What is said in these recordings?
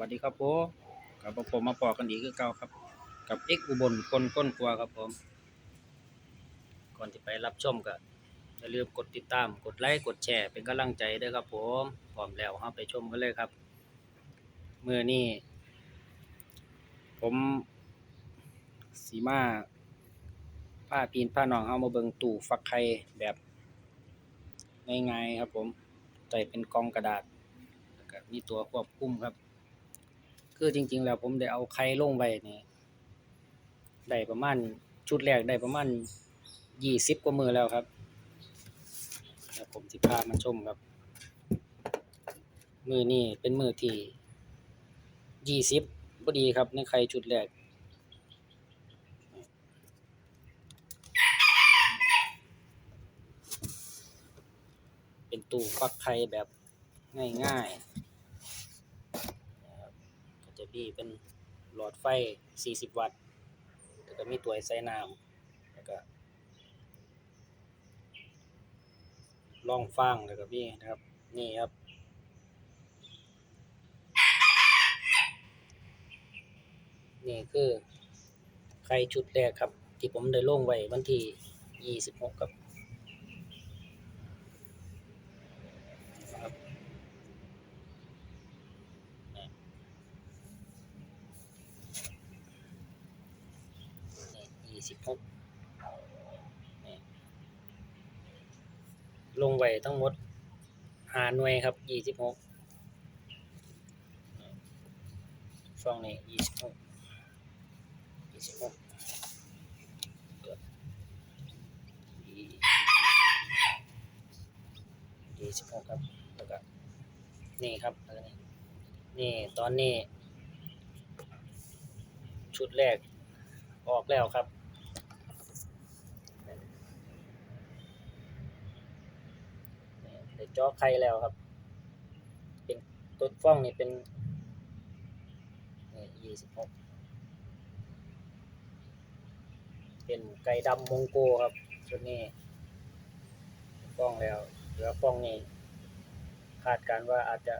วัสดีครับผมกับผมมาปอกันอีกคือเก่าครับ กับเอ็กอุบลคนก้นครัวครับผม ก่อนที่ไปรับชมก็อย่าลืมกดติดตามกดไลค์กดแชร์เป็นกำลังใจด้วยครับผมพร้อมแล้วเราไปชมกันเลยครับเมื่อนี้ผมสีมาผ้าพีนผ้าหนองเอามาเบิงตู้ฟักไข่แบบง่ายๆครับผมใส่เป็นกองกระดาษแล้วก็มีตัวควบคุมครับ คือจริง ๆ แล้วผมได้เอาไข่ลงไว้นี่ได้ประมาณชุดแรกได้ประมาณยี่สิบกว่ามือแล้วครับเดี๋ยวผมสิพามาชมครับ มือนี่เป็นมือที่ยี่สิบพอดีครับในไข่ชุดแรกเป็นตู้ฟักไข่แบบง่ายๆ ก็จะมีเป็นหลอดไฟ 40 วัตต์ แล้วก็มีตัวใส่น้ำแล้วก็ล่องฟางแล้วก็มีนะครับ นี่ครับ นี่คือไข่ชุดแรกครับ ที่ผมได้ลงไว้วันที่ 26 ครับครับ สิบหกลงไว้ทั้งหมดหาหน่วยครับยี่สิบหกช่องนี้ยี่สิบหกยี่สิบหกยี่สิบหกครับแล้วก็นี่ครับแล้วนี่นี่ตอนนี้ ชุดแรกออกแล้วครับ นี่ได้เจาะไข่แล้วครับ เป็นต้นฟ้องนี่เป็นยี่สิบหกเป็นไก่ดำมงโกครับชุดนี้ฟ้องแล้วเหลือฟ้องนี้คาดการว่าอาจจะ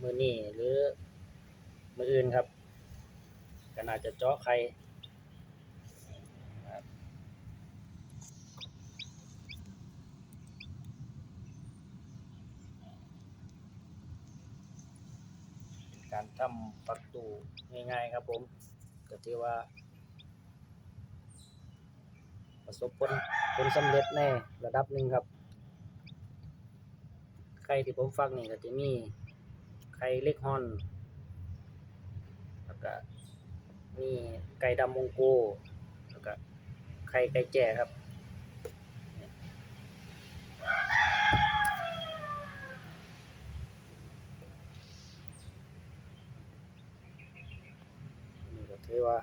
มือนี้หรือมืออื่นครับก็น่าจะเจาะไข่ครับเป็น การทำประตูง่ายๆครับผมก็ถือว่า ประสบผลผลสำเร็จในระดับหนึ่งครับ ไข่ที่ผมฟักนี่ก็จะมีไข่เล็กฮอนแล้วก็มีไก่ดำมงโกแล้วก็ไข่ไก่แจ่ครับ นี่ก็ ถือว่า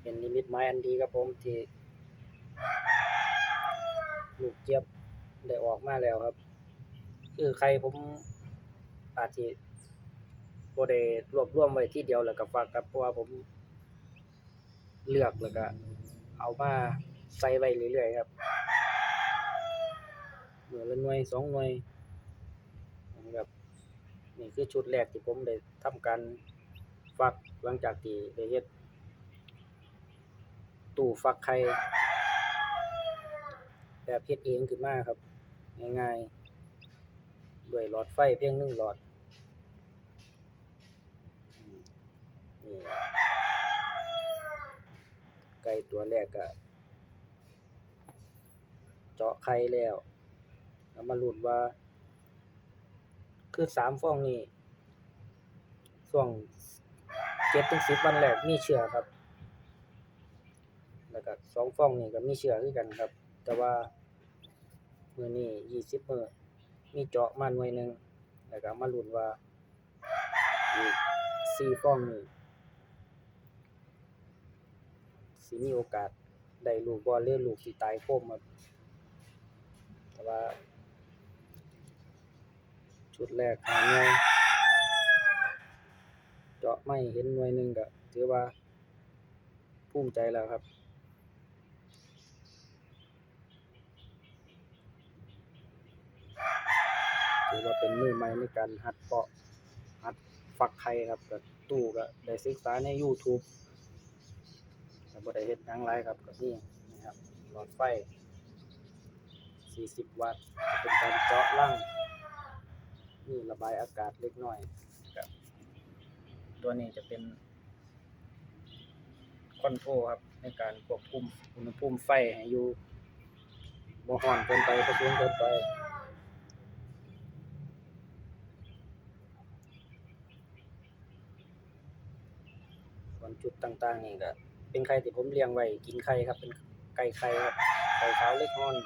เป็นนิมิตหมายอันดีครับผมที่ลูกเจี๊ยบได้ออกมาแล้วครับ คือใครผมอาจจะบ่ได้รวบรวมไว้ที่เดียวแล้วก็ฝากครับเพราะว่าผมเลือกแล้วก็เอามาใส่ไว้เรื่อยๆครับหน่วยละหน่วยสองหน่วยนะครับนี่คือชุดแรกที่ผมได้ทำการ ฟักหลังจากที่ได้เฮ็ดตู้ฟักไข่แบบเฮ็ดเองขึ้นมาครับ ง่ายๆด้วยหลอดไฟเพียงหนึ่งหลอดนี่ไก่ตัวแรกก็เจาะไข่แล้วแล้วมาลุ้นว่า คือสามฟองนี่ช่วง เจ็ดถึงสิบวันแรกมีเชื้อครับ แล้วก็สองฟองนี่ก็มีเชื้อคือกันครับ แต่ว่ามือนี้ยี่สิบมือมีเจาะมาหน่วยหนึ่งแล้วก็มาลุ้นว่าอีกสี่ฟองนี่สิมีโอกาสได้ลูกบ่หรือลูกสิตายโคมครับแต่ว่า ชุดแรกหาหน่วย เจาะไม่เห็นหน่วยหนึ่งก็ถือว่าภูมิใจแล้วครับ ถือว่าเป็นมือใหม่ในการหัดเพาะหัดฟักไข่ครับก็ตู้ก็ได้ศึกษาใน YouTube ก็บ่ได้เฮ็ดหยังหลายครับก็นี่นะครับหลอดไฟ 40 วัตต์ เป็นการเจาะรั่งนี่ระบายอากาศเล็กน้อย ตัวนี้จะเป็นคอนโทรลครับ ในการควบคุมอุณหภูมิไฟให้อยู่บ่ร้อนเกินไปบ่สูงเกินไปส่วนจุดต่างๆนี่ก็เป็นไข่ที่ผมเลี้ยงไว้กินไข่ครับ เป็นไก่ไข่ครับไข่ขาวเล็กงอน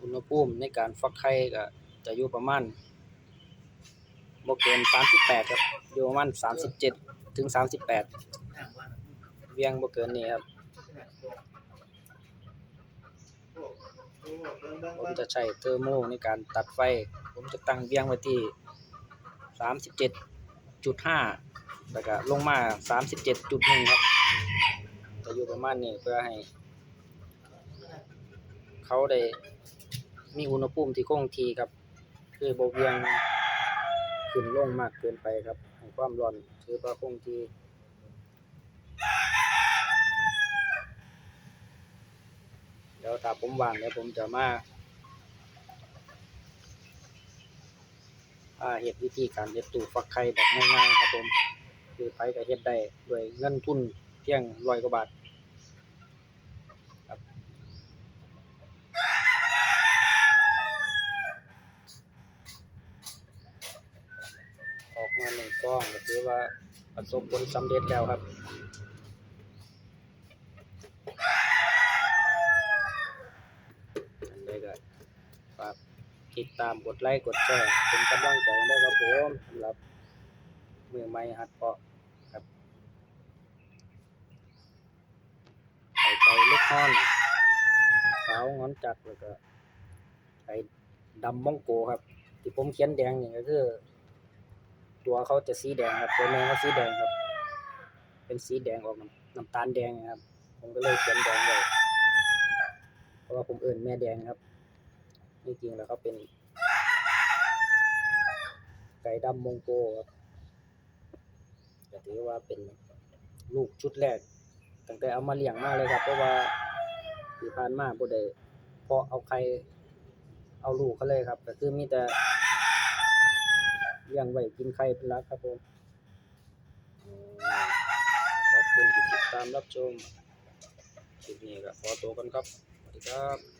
อุณหภูมิในการฟักไข่ก็จะอยู่ประมาณบ่เกิน38ครับอยู่ประมาณ37 ถึง 38 เวียงบ่เกินนี้ครับ ผมจะใช้เทอร์โมในการตัดไฟ ผมจะตั้งเวียงไว้ที่ 37.5 แล้วก็ลงมา 37.1 ครับ จะอยู่ประมาณนี้เพื่อให้ เขาได้ มีอุณหภูมิที่คงที่ครับ คือบ่เวียงขึ้นลงมากเกินไปครับให้ความร้อนถือว่าคงที่เดี๋ยวถ้าผมวางเดี๋ยวผมจะมาอ่าเฮ็ดวิธีการเฮ็ดตู้ฟักไข่แบบง่ายๆครับผม คือไผก็เฮ็ดได้ด้วยเงินทุนเพียง100กว่าบาทครับอ ฟ้องก็ถือว่าประสบผลสำเร็จแล้วครับอันใดก็ฝากติดตามกดไลค์กดแชร์เป็นกำลังใจได้ครับผมสำหรับมือใหม่หัดเพาะครับไข่ไก่เล็กฮอนขาวงอนจัดแล้วก็ไข่ดำมองโกครับ ที่ผมเขียนแดงนี่ก็คือ ตัวเขาจะสีแดงครับตัวแม่เขาสีแดงครับ เป็นสีแดงออกน้ำตาลแดงนะครับ ผมก็เลยเขียนแดงไว้เพราะว่าผมเอิ่นแม่แดงครับจริงๆแล้วเขาเป็น ไก่ดำมงโกครับก็ถือว่าเป็นลูกชุดแรกตั้งแต่เอามาเลี้ยงมาเลยครับ เพราะว่าที่ผ่านมาบ่ได้เพาะเอาไข่เอาลูกเขาเลยครับก็คือมีแต่ ลี้ยงไว้กินไข่เป็นหลักครับผมอืมขอบคุณที่ติดตามรับชมคลิปนี้ก็ขอตัวกันครับสวัสดีครับ